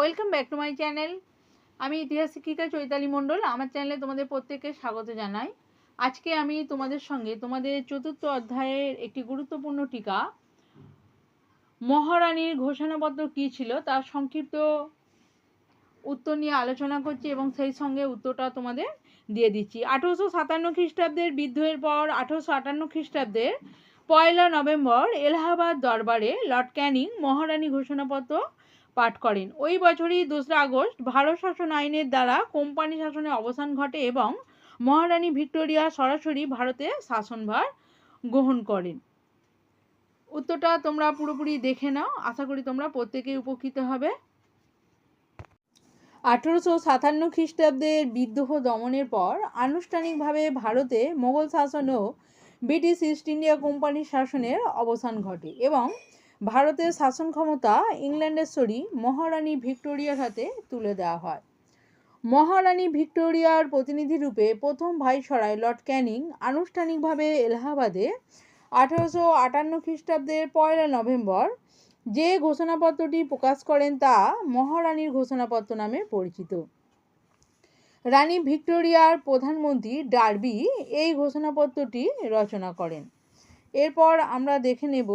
Welcome back to my channel. আমি ইতিহাস শিক্ষিকা চৈতালি মণ্ডল। আমার চ্যানেলে তোমাদের প্রত্যেককে স্বাগত জানাই। আজকে আমি তোমাদের সঙ্গে তোমাদের চতুর্থ অধ্যায়ের একটি গুরুত্বপূর্ণ টিকা, মহারানীর ঘোষণাপত্র কী ছিল তার সংক্ষিপ্ত উত্তর নিয়ে আলোচনা করছি এবং সেই সঙ্গে উত্তরটা তোমাদের দিয়ে দিচ্ছি। আঠেরোশো সাতান্ন খ্রিস্টাব্দের বিদ্রোহের পর আঠেরোশো আটান্ন খ্রিস্টাব্দের পয়লা নভেম্বর এলাহাবাদ দরবারে লর্ড ক্যানিং মহারানী ঘোষণাপত্র পাঠ করেন। ওই বছরই দোসরা আগস্ট ভারত শাসন আইনের দ্বারা কোম্পানি শাসনের অবসান ঘটে এবং মহারানী ভিক্টোরিয়া সরাসরি ভারতে শাসনভার গ্রহণ করেন। উত্তরটা তোমরা পুরোপুরি দেখে নাও। আশা করি তোমরা প্রত্যেকেই উপকৃত হবে। আঠেরোশো সাতান্ন খ্রিস্টাব্দের বিদ্রোহ দমনের পর আনুষ্ঠানিকভাবে ভারতে মোগল শাসন ও ব্রিটিশ ইস্ট ইন্ডিয়া কোম্পানির শাসনের অবসান ঘটে এবং ভারতের শাসন ক্ষমতা ইংল্যান্ডেশ্বরী মহারানী ভিক্টোরিয়ার হাতে তুলে দেওয়া হয়। মহারানী ভিক্টোরিয়ার প্রতিনিধি রূপে প্রথম ভাইসরায় লর্ড ক্যানিং আনুষ্ঠানিকভাবে এলাহাবাদে আঠারোশো আটান্ন খ্রিস্টাব্দের পয়লা নভেম্বর যে ঘোষণাপত্রটি প্রকাশ করেন তা মহারানীর ঘোষণাপত্র নামে পরিচিত। রানী ভিক্টোরিয়ার প্রধানমন্ত্রী ডার্বি এই ঘোষণাপত্রটি রচনা করেন। এরপর আমরা দেখে নেব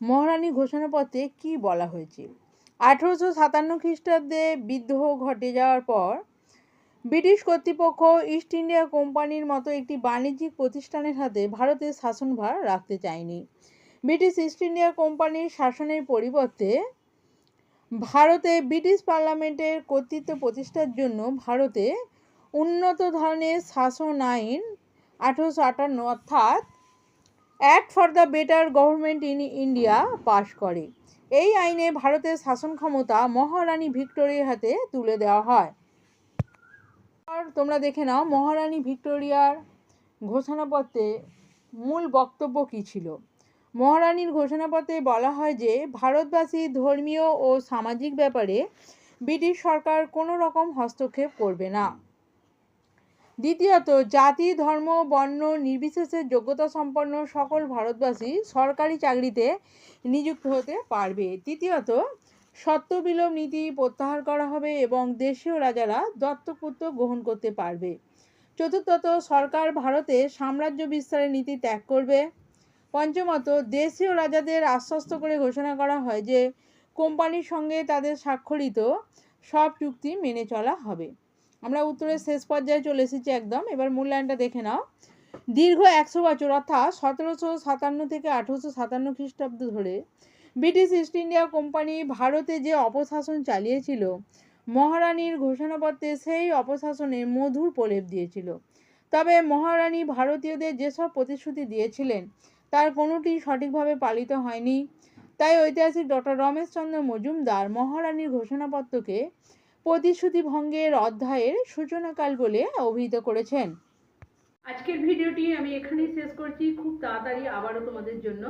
মহারানী ঘোষণাপত্রে কি বলা হয়েছে। আঠেরোশো সাতান্ন খ্রিস্টাব্দে বিদ্রোহ ঘটে যাওয়ার পর ব্রিটিশ কর্তৃপক্ষ ইস্ট ইন্ডিয়া কোম্পানির মতো একটি বাণিজ্যিক প্রতিষ্ঠানের হাতে ভারতের শাসনভার রাখতে চায়নি। ব্রিটিশ ইস্ট ইন্ডিয়া কোম্পানির শাসনের পরিবর্তে ভারতে ব্রিটিশ পার্লামেন্টের কর্তৃত্ব প্রতিষ্ঠার জন্য ভারতে উন্নত ধরনের শাসন আইন আঠেরোশো আটান্ন অর্থাৎ act for the better government in India পাশ করে। এই আইনে ভারতের শাসন ক্ষমতা মহারানী ভিক্টোরিয়ার হাতে তুলে দেওয়া হয়। আর তোমরা দেখে নাও, মহারানী ভিক্টোরিয়ার ঘোষণাপত্রে মূল বক্তব্য কী ছিল? মহারানীর ঘোষণাপত্রে বলা হয় যে, ভারতবাসী ধর্মীয় ও সামাজিক ব্যাপারে ব্রিটিশ সরকার কোনো রকম হস্তক্ষেপ করবে না। দ্বিতীয়ত, জাতি, ধর্ম, বর্ণ নির্বিশেষে যোগ্যতা সম্পন্ন সকল ভারতবাসী সরকারি চাকরিতে নিযুক্ত হতে পারবে। তৃতীয়ত সত্যবিলোপ নীতি প্রত্যাহার করা হবে এবং দেশীয় রাজারা দত্তপুত্র গ্রহণ করতে পারবে। চতুর্থত, সরকার ভারতে সাম্রাজ্য বিস্তারের নীতি ত্যাগ করবে। পঞ্চমত, দেশীয় রাজাদের আশ্বস্ত করে ঘোষণা করা হয় যে, কোম্পানির সঙ্গে তাদের স্বাক্ষরিত সব চুক্তি মেনে চলা হবে। আমরা উত্তরের শেষ পর্যায়ে চলে এসেছি একদম। এবার মূল্যায়নটা দেখে নাও। দীর্ঘ একশো বছর, অর্থাৎ সতেরোশো সাতান্ন থেকে আঠেরোশো সাতান্ন খ্রিস্টাব্দ ধরে ব্রিটিশ ইস্ট ইন্ডিয়া কোম্পানি ভারতে যে অপশাসন চালিয়েছিল, মহারানীর ঘোষণাপত্রে সেই অপশাসনে মধুর প্রলেপ দিয়েছিল। তবে মহারানী ভারতীয়দের যেসব প্রতিশ্রুতি দিয়েছিলেন তার কোনোটি সঠিকভাবে পালিত হয়নি। তাই ঐতিহাসিক ডক্টর রমেশচন্দ্র মজুমদার মহারানীর ঘোষণাপত্রকে প্রতিশ্রুতি ভঙ্গের অধ্যায়ের সূচনাকাল বলে অভিহিত করেছেন। আজকের ভিডিওটি আমি এখানেই শেষ করছি। খুব তাড়াতাড়ি আবারও তোমাদের জন্য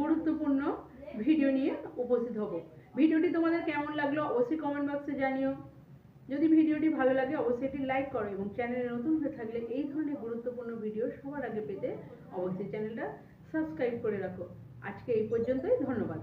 গুরুত্বপূর্ণ ভিডিও নিয়ে উপস্থিত হব। ভিডিওটি তোমাদের কেমন লাগল অবশ্যই কমেন্ট বক্সে জানিও। যদি ভিডিওটি ভালো লাগে অবশ্যই একটি লাইক করো এবং চ্যানেলে নতুন হয়ে থাকলে এই ধরনের গুরুত্বপূর্ণ ভিডিও সবার আগে পেতে অবশ্যই চ্যানেলটা সাবস্ক্রাইব করে রাখো। আজকে এই পর্যন্তই ধন্যবাদ।